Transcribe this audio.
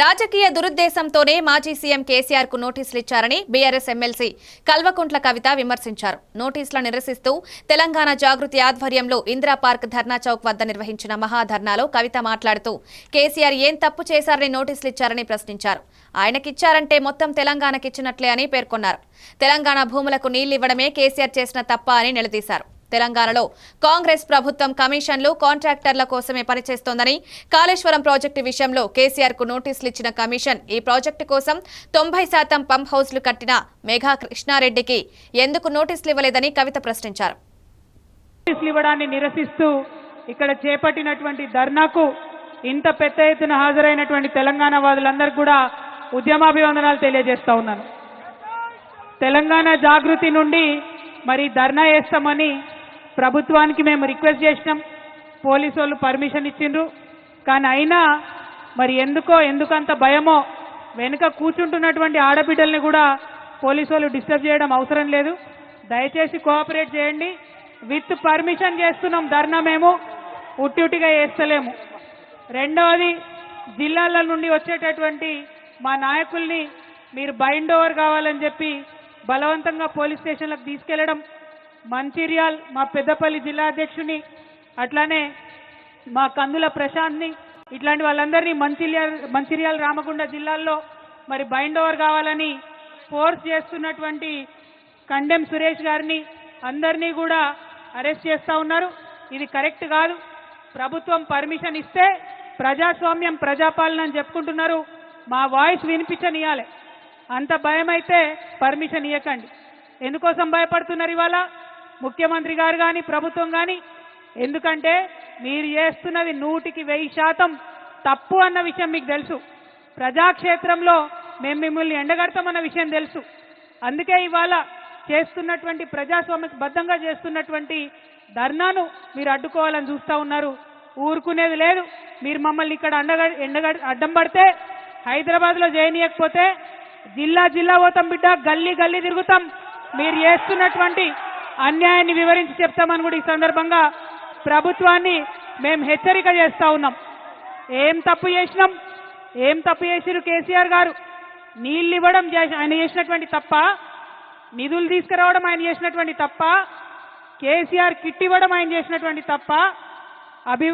రాజకీయ దురుద్దేశంతోనే మాజీ సీఎం కేసీఆర్కు నోటీసులు ఇచ్చారని బీఆర్ఎస్ ఎమ్మెల్సీ కల్వకుంట్ల కవిత విమర్శించారు. నోటీసులను నిరసిస్తూ తెలంగాణ జాగృతి ఆధ్వర్యంలో ఇందిరా పార్క్ ధర్నా చౌక్ వద్ద నిర్వహించిన మహాధర్నాలో కవిత మాట్లాడుతూ కేసీఆర్ ఏం తప్పు చేశారని నోటీసులు ఇచ్చారని ప్రశ్నించారు. ఆయనకిచ్చారంటే మొత్తం తెలంగాణకిచ్చినట్లే అని పేర్కొన్నారు. తెలంగాణ భూములకు నీళ్ళివ్వడమే కేసీఆర్ చేసిన తప్ప అని నిలదీశారు. తెలంగాణలో కాంగ్రెస్ ప్రభుత్వం కమిషన్లు కాంట్రాక్టర్ల కోసమే పనిచేస్తోందని కాళేశ్వరం ప్రాజెక్టు విషయంలో కేసీఆర్కు నోటీసులు ఇచ్చిన కమిషన్ ఈ ప్రాజెక్టు కోసం తొంభై శాతం పంప్ హౌస్లు కట్టిన మేఘా కృష్ణారెడ్డికి ఎందుకు నోటీసులు ఇవ్వలేదని కవిత ప్రశ్నించారు. నోటీసులు ఇవ్వడాన్ని నిరసిస్తూ ఇక్కడ చేపట్టినటువంటి ధర్నాకు ఇంత పెద్ద ఎత్తున హాజరైనటువంటి తెలంగాణ వాదులందరూ కూడా ఉద్యమాభివందనాలు తెలియజేస్తా ఉన్నాను. తెలంగాణ జాగృతి నుండి మరి ధర్నా చేస్తామని ప్రభుత్వానికి మేము రిక్వెస్ట్ చేసినాం. పోలీసు వాళ్ళు పర్మిషన్ ఇచ్చిండ్రు. కానీ అయినా మరి ఎందుకో ఎందుకంత భయమో వెనుక కూర్చుంటున్నటువంటి ఆడబిడ్డల్ని కూడా పోలీసు వాళ్ళు డిస్టర్బ్ చేయడం అవసరం లేదు. దయచేసి కోఆపరేట్ చేయండి. విత్ పర్మిషన్ చేస్తున్నాం ధర్నా మేము. ఉట్టి ఉట్టిగా చేస్తలేము. రెండవది జిల్లాల నుండి వచ్చేటటువంటి మా నాయకుల్ని మీరు బైండ్ ఓవర్ కావాలని చెప్పి బలవంతంగా పోలీస్ స్టేషన్లకు తీసుకెళ్ళడం మంచిర్యాల్ మా పెద్దపల్లి జిల్లా అధ్యక్షుని అట్లానే మా కందుల ప్రశాంత్ని ఇట్లాంటి వాళ్ళందరినీ మంచిర్యాల్ మంచిర్యాల రామగుండ జిల్లాల్లో మరి బైండ్ ఓవర్ కావాలని ఫోర్స్ చేస్తున్నటువంటి కండెం సురేష్ గారిని అందరినీ కూడా అరెస్ట్ చేస్తా ఉన్నారు. ఇది కరెక్ట్ కాదు. ప్రభుత్వం పర్మిషన్ ఇస్తే ప్రజాస్వామ్యం ప్రజాపాలన అని చెప్పుకుంటున్నారు. మా వాయిస్ వినిపించనియాలి. అంత భయం అయితే పర్మిషన్ ఇవ్వకండి ఎందుకోసం భయపడుతున్నారు ఇవాళ? ముఖ్యమంత్రి గారు కానీ ప్రభుత్వం కానీ ఎందుకంటే మీరు చేస్తున్నది నూటికి వెయ్యి శాతం తప్పు అన్న విషయం మీకు తెలుసు. ప్రజాక్షేత్రంలో మేము మిమ్మల్ని ఎండగడతామన్న విషయం తెలుసు. అందుకే ఇవాళ చేస్తున్నటువంటి ప్రజాస్వామ్యబద్ధంగా చేస్తున్నటువంటి ధర్నాను మీరు అడ్డుకోవాలని చూస్తా ఉన్నారు. ఊరుకునేది లేదు. మీరు మమ్మల్ని ఇక్కడ అండగ ఎండగ అడ్డం పడితే హైదరాబాద్లో చేయనీయకపోతే జిల్లా జిల్లా పోతాం బిడ్డ గల్లీ గల్లీ తిరుగుతాం. మీరు చేస్తున్నటువంటి అన్యాయాన్ని వివరించి చెప్తామని కూడా ఈ సందర్భంగా ప్రభుత్వాన్ని మేము హెచ్చరిక చేస్తా ఉన్నాం. ఏం తప్పు చేసినాం? ఏం తప్పు చేసిరు కేసీఆర్ గారు? నీళ్ళు ఇవ్వడం చేసి- ఆయన చేసినటువంటి తప్ప నిధులు తీసుకురావడం ఆయన చేసినటువంటి తప్ప కేసీఆర్ కిట్ ఇవ్వడం ఆయన చేసినటువంటి తప్ప అభి